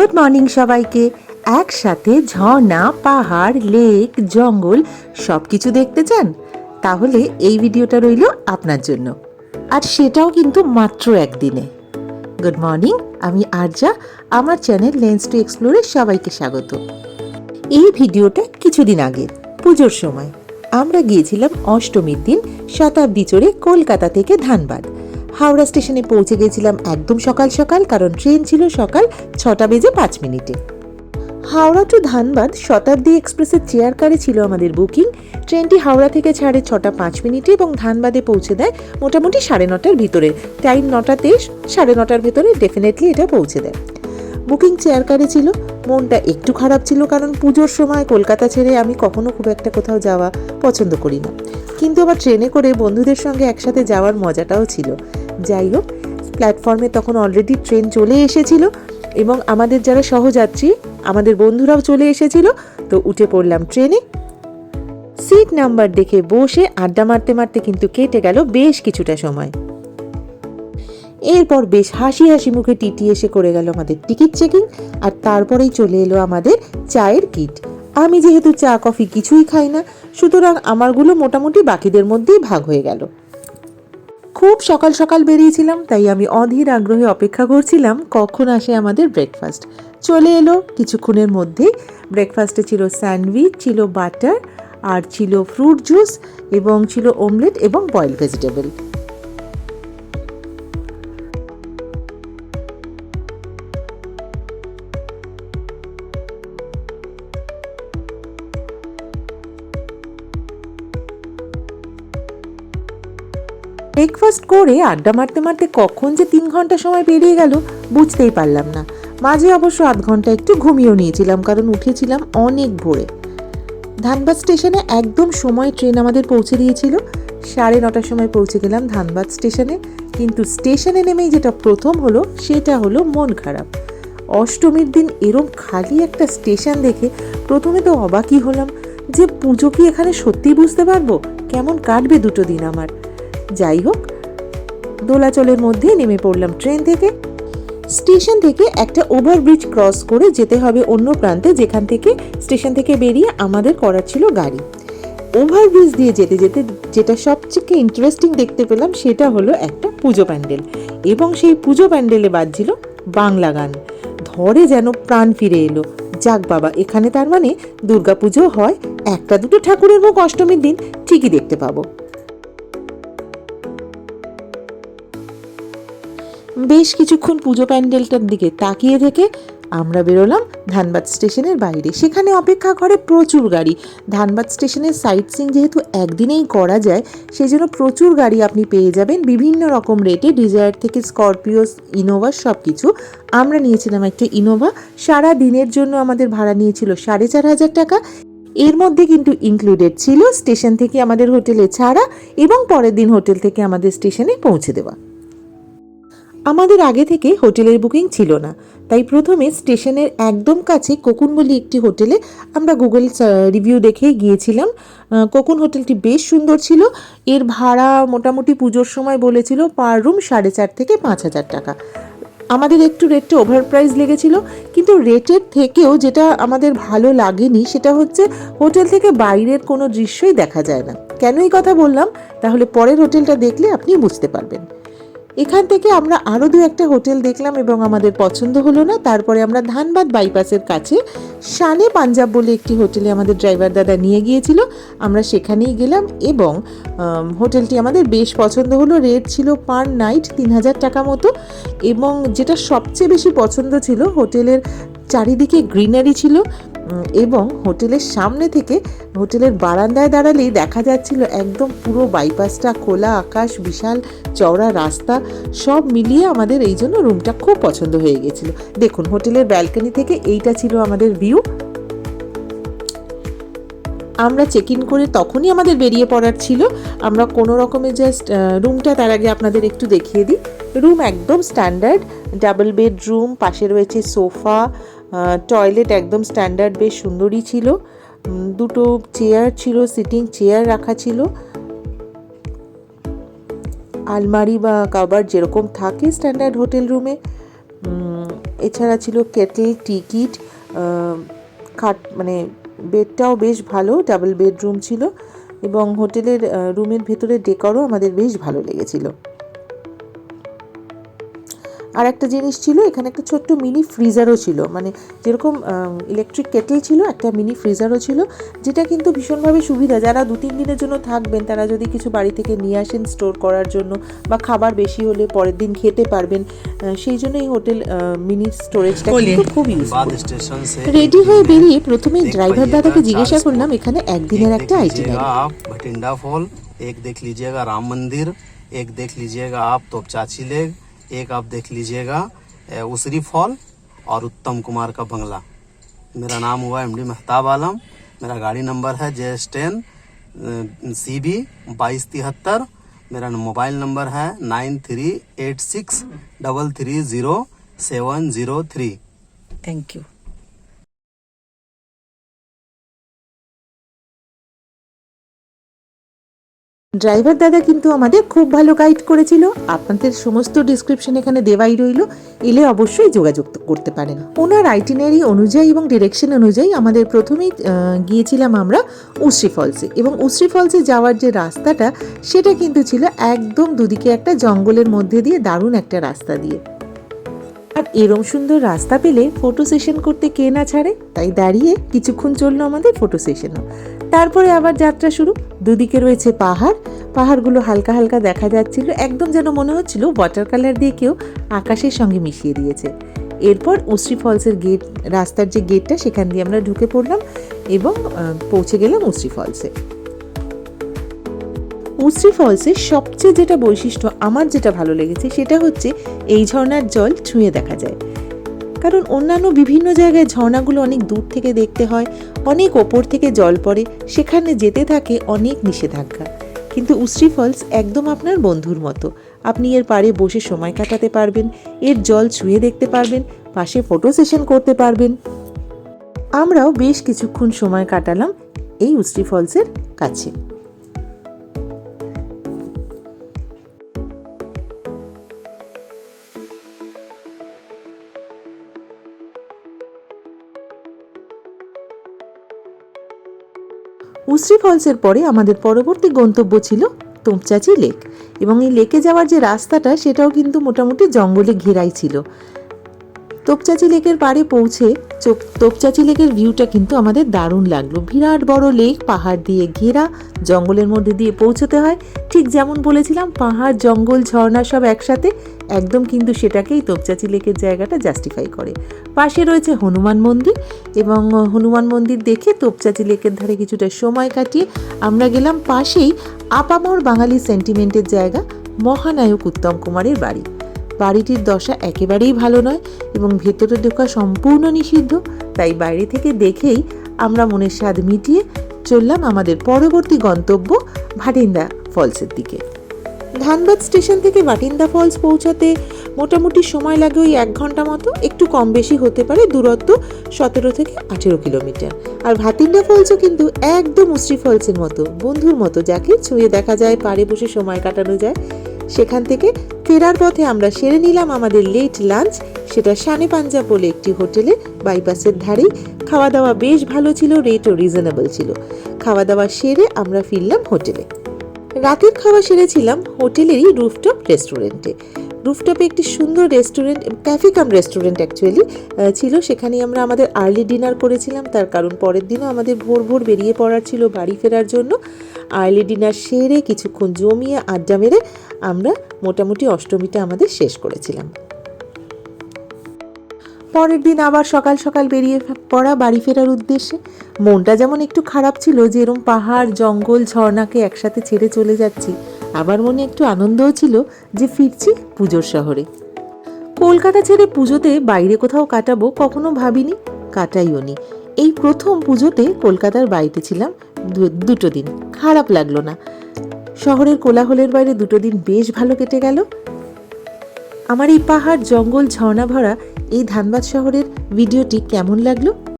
Good morning সবাইকে। একসাথে ঝর্ণা, পাহাড়, লেক, জঙ্গল সব কিছু দেখতে চান? তাহলে এই ভিডিওটা রইল আপনার জন্য। আর সেটাও কিন্তু মাত্র একদিনে। গুড মর্নিং, আমি আরজা। আমার চ্যানেল লেন্স টু এক্সপ্লোরে সবাইকে স্বাগত। এই ভিডিওটা কিছুদিন আগে, পুজোর সময়। আমরা গিয়েছিলাম অষ্টমীর দিন, শতাব্দী চড়ে কলকাতা থেকে ধানবাদ। হাওড়া স্টেশনে পৌঁছে গেছিলাম একদম সকাল সকাল, কারণ ট্রেন ছিল সকাল ছটা বেজে পাঁচ মিনিটে। হাওড়া টু ধানবাদ শতাব্দী এক্সপ্রেসের চেয়ার কারে ছিল আমাদের বুকিং। ট্রেনটি হাওড়া থেকে ছাড়ে ছটা পাঁচ মিনিটে এবং ধানবাদে পৌঁছে দেয় মোটামুটি সাড়ে নটার ভিতরে। টাইম নটাতে সাড়ে নটার ভিতরে ডেফিনেটলি এটা পৌঁছে দেয়। বুকিং চেয়ার কারে ছিল, মনটা একটু খারাপ ছিল কারণ পুজোর সময় কলকাতা ছেড়ে আমি কখনো খুব একটা কোথাও যাওয়া পছন্দ করি না। কিন্তু আবার ট্রেনে করে বন্ধুদের সঙ্গে একসাথে যাওয়ার মজাটাও ছিল। যাই হোক প্ল্যাটফর্মে তখন অলরেডি ট্রেন চলে এসেছিল এবং আমাদের যারা সহযাত্রী, আমাদের বন্ধুরাও চলে এসেছিল, তো উঠে পড়লাম ট্রেনে সিট নাম্বার দেখে বসে আড্ডা মারতে মারতে কিন্তু কেটে গেল বেশ কিছুটা সময়। এরপর বেশ হাসি হাসি মুখে টিটি এসে করে গেল আমাদের টিকিট চেকিং আর তারপরেই চলে এলো আমাদের চায়ের কিট আমি যেহেতু চা কফি কিছুই খাই না, সুতরাং আমারগুলো মোটামুটি বাকিদের মধ্যেই ভাগ হয়ে গেল। খুব সকাল সকাল বেরিয়েছিলাম, তাই আমি অধীর আগ্রহে অপেক্ষা করছিলাম কখন আসে আমাদের ব্রেকফাস্ট চলে এলো কিছুক্ষণের মধ্যে। ব্রেকফাস্টে ছিল স্যান্ডউইচ, ছিল বাটার, আর ছিল ফ্রুট জুস এবং ছিল ওমলেট এবং বয়েল ভেজিটেবল ব্রেকফাস্ট করে আড্ডা মারতে মারতে কখন যে তিন ঘণ্টা সময় পেরিয়ে গেল, বুঝতেই পারলাম না। মাঝে অবশ্য আধ ঘণ্টা একটু ঘুমিয়েও নিয়েছিলাম, কারণ উঠেছিলাম অনেক ভোরে। ধানবাদ স্টেশনে একদম সময় ট্রেন আমাদের পৌঁছে দিয়েছিল। সাড়ে নটার সময় পৌঁছে গেলাম ধানবাদ স্টেশনে, কিন্তু স্টেশনে নেমেই যেটা প্রথম হলো, সেটা হলো মন খারাপ। অষ্টমীর দিন এরম খালি একটা স্টেশন দেখে প্রথমে তো অবাকই হলাম যে পুজো কি এখানে সত্যি বুঝতে পারব? কেমন কাটবে দুটো দিন আমার। যাই হোক দোলাচলের মধ্যে নেমে পড়লাম ট্রেন থেকে। স্টেশন থেকে একটা ওভারব্রিজ ক্রস করে যেতে হবে অন্য প্রান্তে, যেখান থেকে স্টেশন থেকে বেরিয়ে আমাদের করার ছিল গাড়ি। ওভারব্রিজ দিয়ে যেতে যেতে যেটা সবচেয়ে ইন্টারেস্টিং দেখতে পেলাম সেটা হলো একটা পুজো প্যান্ডেল এবং সেই পুজো প্যান্ডেলে বাজছিল বাংলা গান। ধরে যেন প্রাণ ফিরে এলো। যাক বাবা, এখানে তার মানে দুর্গাপুজো হয়। একটা দুটো ঠাকুরের মুখ অষ্টমীর দিন, ঠিকই দেখতে পাবো। বেশ কিছুক্ষণ পুজো প্যান্ডেলটার দিকে তাকিয়ে থেকে আমরা বেরোলাম ধানবাদ স্টেশনের বাইরে। সেখানে অপেক্ষা করে প্রচুর গাড়ি। ধানবাদ স্টেশনের সাইট সিং যেহেতু একদিনেই করা যায় সেই জন্য প্রচুর গাড়ি আপনি পেয়ে যাবেন। বিভিন্ন রকম রেটে, ডিজায়ার থেকে স্করপিও, ইনোভা সব কিছু আমরা নিয়েছিলাম একটা ইনোভা। সারা দিনের জন্য আমাদের ভাড়া নিয়েছিল সাড়ে চার হাজার টাকা। এর মধ্যে কিন্তু ইনক্লুডেড ছিল স্টেশন থেকে আমাদের হোটেলে ছাড়া এবং পরের দিন হোটেল থেকে আমাদের স্টেশনে পৌঁছে দেওয়া। আমাদের আগে থেকে হোটেলের বুকিং ছিল না, তাই প্রথমে স্টেশনের একদম কাছে কোকুন বলি একটি হোটেলে আমরা গুগল রিভিউ দেখে গিয়েছিলাম। কোকুন হোটেলটি বেশ সুন্দর ছিল। এর ভাড়া মোটামুটি পুজোর সময় বলেছিল পার রুম সাড়ে চার থেকে পাঁচ হাজার টাকা। আমাদের একটু রেটটা ওভার প্রাইস লেগেছিল, কিন্তু রেটের থেকেও যেটা আমাদের ভালো লাগেনি সেটা হচ্ছে হোটেল থেকে বাইরের কোনো দৃশ্যই দেখা যায় না। কেন এই কথা বললাম? তাহলে পরের হোটেলটা দেখলে আপনি বুঝতে পারবেন। এখান থেকে আমরা আরও দু একটা হোটেল দেখলাম এবং আমাদের পছন্দ হলো না। তারপরে আমরা ধানবাদ বাইপাসের কাছে শানে পাঞ্জাব বলে একটি হোটেলে আমাদের ড্রাইভার দাদা নিয়ে গিয়েছিল। আমরা সেখানেই গেলাম এবং হোটেলটি আমাদের বেশ পছন্দ হলো। রেট ছিল পার নাইট তিন হাজার টাকা মতো এবং যেটা সবচেয়ে বেশি পছন্দ ছিল হোটেলের চারিদিকে গ্রিনারি ছিল। এবং হোটেলের সামনে থেকে হোটেলের বারান্দায় দাঁড়ালেই দেখা যাচ্ছিল একদম পুরো বাইপাসটা খোলা আকাশ, বিশাল চওড়া রাস্তা, সব মিলিয়ে আমাদের এই জন্য রুমটা খুব পছন্দ হয়ে গেছিল। দেখুন, হোটেলের ব্যালকনি থেকে এইটা ছিল আমাদের ভিউ। আমরা চেক ইন করে তখনই আমাদের বেরিয়ে পড়ার ছিল। আমরা কোনো রকমের জাস্ট রুমটা তার আগে আপনাদের একটু দেখিয়ে দিই। রুম একদম স্ট্যান্ডার্ড ডাবল বেডরুম পাশে রয়েছে সোফা টয়লেট একদম স্ট্যান্ডার্ড বেশ সুন্দরই ছিল। দুটো চেয়ার ছিল সিটিং চেয়ার রাখা ছিল। আলমারি বা কাবার যেরকম থাকে স্ট্যান্ডার্ড হোটেল রুমে এছাড়া ছিল কেটল টিকিট খাট মানে বেডটাও বেশ ভালো ডাবল বেডরুম ছিল। এবং হোটেলের রুমের ভেতরে ডেকরও আমাদের বেশ ভালো লেগেছিল। আর একটা জিনিস ছিল এখানে একটা ছোট্ট মিনি ফ্রিজারও ছিল মানে যেরকম ইলেকট্রিক কেটেল ছিল একটা মিনি ফ্রিজারও ছিল যেটা কিন্তু ভীষণভাবে সুবিধা যারা দু তিন দিনের জন্য থাকবেন তারা যদি কিছু বাড়ি থেকে নিয়ে আসেন স্টোর করার জন্য বা খাবার বেশি হলে পরের দিন খেতে পারবেন আহ, সেই জন্য এই হোটেল মিনি স্টোরেজটা কিন্তু খুব ইউজফুল बाद स्टेशन से রেডি হয়ে বেরিয়ে প্রথমেই एक ড্রাইভার पहिए দাদাকে का জিজ্ঞাসা चार করলাম स्पॉट। এখানে একদিনের एक একটা देख আইটেনারি लीजिएगा आप भटिंडा फॉल एक देख लीजिएगा राम मंदिर एक देख लीजिएगा आप तोपचाची लेक एक आप देख लीजिएगा उसरी फॉल और उत्तम कुमार का बंगला। मेरा नाम हुआ एमडी महताब आलम, मेरा गाड़ी नंबर है J S ten C B बाईस तिहत्तर, मेरा मोबाइल नंबर है nine three eight six double three zero seven zero three. Thank you driver দাদা কিন্তু আমাদের খুব ভালো গাইড করেছিল। আপনাদের সমস্ত ডিসক্রিপশন এখানে দেওয়াই রইল। এলে অবশ্যই যোগাযোগ করতে পারেন। ওনার আইটিনারি অনুযায়ী এবং ডিরেকশন অনুযায়ী আমাদের প্রথমেই গিয়েছিলাম আমরা উশ্রী ফলসে এবং উশ্রী ফলসে যাওয়ার যে রাস্তাটা, সেটা কিন্তু ছিল একদম দুদিকে একটা জঙ্গলের মধ্যে দিয়ে দারুণ একটা রাস্তা দিয়ে। আর এরম সুন্দর রাস্তা পেলে ফটো সেশন করতে কে না ছাড়ে? তাই দাঁড়িয়ে কিছুক্ষণ চলল আমাদের ফটো সেশনও তারপরে আবার যাত্রা শুরু। দুদিকে রয়েছে পাহাড়। পাহাড়গুলো হালকা হালকা দেখা যাচ্ছিল। একদম যেন মনে হচ্ছিল ওয়াটার কালার দিয়ে কেউ আকাশের সঙ্গে মিশিয়ে দিয়েছে। এরপর উশ্রী ফলসের গেট রাস্তার যে গেটটা সেখান দিয়ে আমরা ঢুকে পড়লাম এবং পৌঁছে গেলাম উশ্রী ফলসে উশ্রী ফলসের সবচেয়ে যেটা বৈশিষ্ট্য, আমার যেটা ভালো লেগেছে সেটা হচ্ছে এই ঝর্ণার জল ছুঁয়ে দেখা যায়। কারণ অন্যান্য বিভিন্ন জায়গায় ঝর্ণাগুলো অনেক দূর থেকে দেখতে হয়, অনেক ওপর থেকে জল পড়ে, সেখানে যেতে থাকে অনেক নিষেধাজ্ঞা। কিন্তু উশ্রী ফলস একদম আপনার বন্ধুর মতো। আপনি এর পাড়ে বসে সময় কাটাতে পারবেন, এর জল ছুঁয়ে দেখতে পারবেন, পাশে ফটো সেশন করতে পারবেন। আমরাও বেশ কিছুক্ষণ সময় কাটালাম এই উশ্রী ফলসের কাছে। উশ্রী ফলসের পরে আমাদের পরবর্তী গন্তব্য ছিল তোপচাচি লেক। এবং এই লেকে যাওয়ার যে রাস্তাটা, সেটাও কিন্তু মোটামুটি জঙ্গলে ঘেরাই ছিল। তোপচাচি লেকের পাড়ে পৌঁছে তোপচাচি লেকের ভিউটা কিন্তু আমাদের দারুণ লাগল। বিরাট বড় লেক পাহাড় দিয়ে ঘেরা, জঙ্গলের মধ্যে দিয়ে পৌঁছতে হয়। ঠিক যেমন বলেছিলাম, পাহাড়, জঙ্গল, ঝর্ণা সব একসাথে, একদম কিন্তু সেটাকেই তোপচাচি লেকের জায়গাটা জাস্টিফাই করে। পাশে রয়েছে হনুমান মন্দির এবং হনুমান মন্দির দেখে তোপচাচি লেকের ধারে কিছুটা সময় কাটিয়ে আমরা গেলাম পাশেই আপামর বাঙালি সেন্টিমেন্টের জায়গা, মহানায়ক উত্তম কুমারের বাড়ি। বাড়িটির দশা একেবারেই ভালো নয় এবং ভেতরে ঢোকা সম্পূর্ণ নিষিদ্ধ। তাই বাইরে থেকে দেখেই আমরা মনের স্বাদ মিটিয়ে চললাম আমাদের পরবর্তী গন্তব্য ভাটিন্দা ফলসের দিকে। ধানবাদ স্টেশন থেকে বাটিন্দা ফলস পৌঁছাতে মোটামুটি সময় লাগে ওই এক ঘণ্টা মতো, একটু কম বেশি হতে পারে দূরত্ব সতেরো থেকে আঠেরো কিলোমিটার। আর ভাটিন্ডা ফলসও কিন্তু একদম উশ্রী ফলসের মতো, বন্ধুর মতো, যাকে ছুঁয়ে দেখা যায়, পাড়ে বসে সময় কাটানো যায়। সেখান থেকে ফেরার পথে আমরা সেরে নিলাম আমাদের লেট লাঞ্চ সেটা শানে পাঞ্জাব বলে একটি হোটেলে বাইপাসের ধারেই খাওয়া দাওয়া বেশ ভালো ছিল রেটও রিজনেবল ছিল। খাওয়া দাওয়া সেরে আমরা ফিরলাম হোটেলে। রাতের খাওয়া সেরেছিলাম হোটেলেরই রুফটপ রেস্টুরেন্টে রুফটপে একটি সুন্দর restaurant cafe cum restaurant actually ছিল। সেখানে আমরা আমাদের আর্লি ডিনার করেছিলাম। তার কারণ পরের দিনও আমাদের ভোর ভোর বেরিয়ে পড়ার ছিল বাড়ি ফেরার জন্য। আর্লি ডিনার সেরে কিছুক্ষণ জমিয়ে আড্ডা মেরে আমরা মোটামুটি অষ্টমীটা আমাদের শেষ করেছিলাম। পরের দিন আবার সকাল সকাল বেরিয়ে পড়া বাড়ি ফেরার উদ্দেশ্যে। মনটা যেমন একটু খারাপ ছিল যে এরম পাহাড়, জঙ্গল, ঝর্ণাকে একসাথে ছেড়ে চলে যাচ্ছি। আবার মনে একটু আনন্দও ছিল যে ফিরছি পুজোর শহরে। কলকাতা ছেড়ে পুজোতে বাইরে কোথাও কাটাবো কখনো ভাবিনি, কাটাইও নি। এই প্রথম পুজোতে কলকাতার বাড়িতে ছিলাম দুটো দিন। খারাপ লাগল না। শহরের কোলাহলের বাইরে দুটো দিন বেশ ভালো কেটে গেল। আমার এই পাহাড় জঙ্গল ঝর্ণা ভরা এই ধানবাদ শহরের ভিডিওটি কেমন লাগল?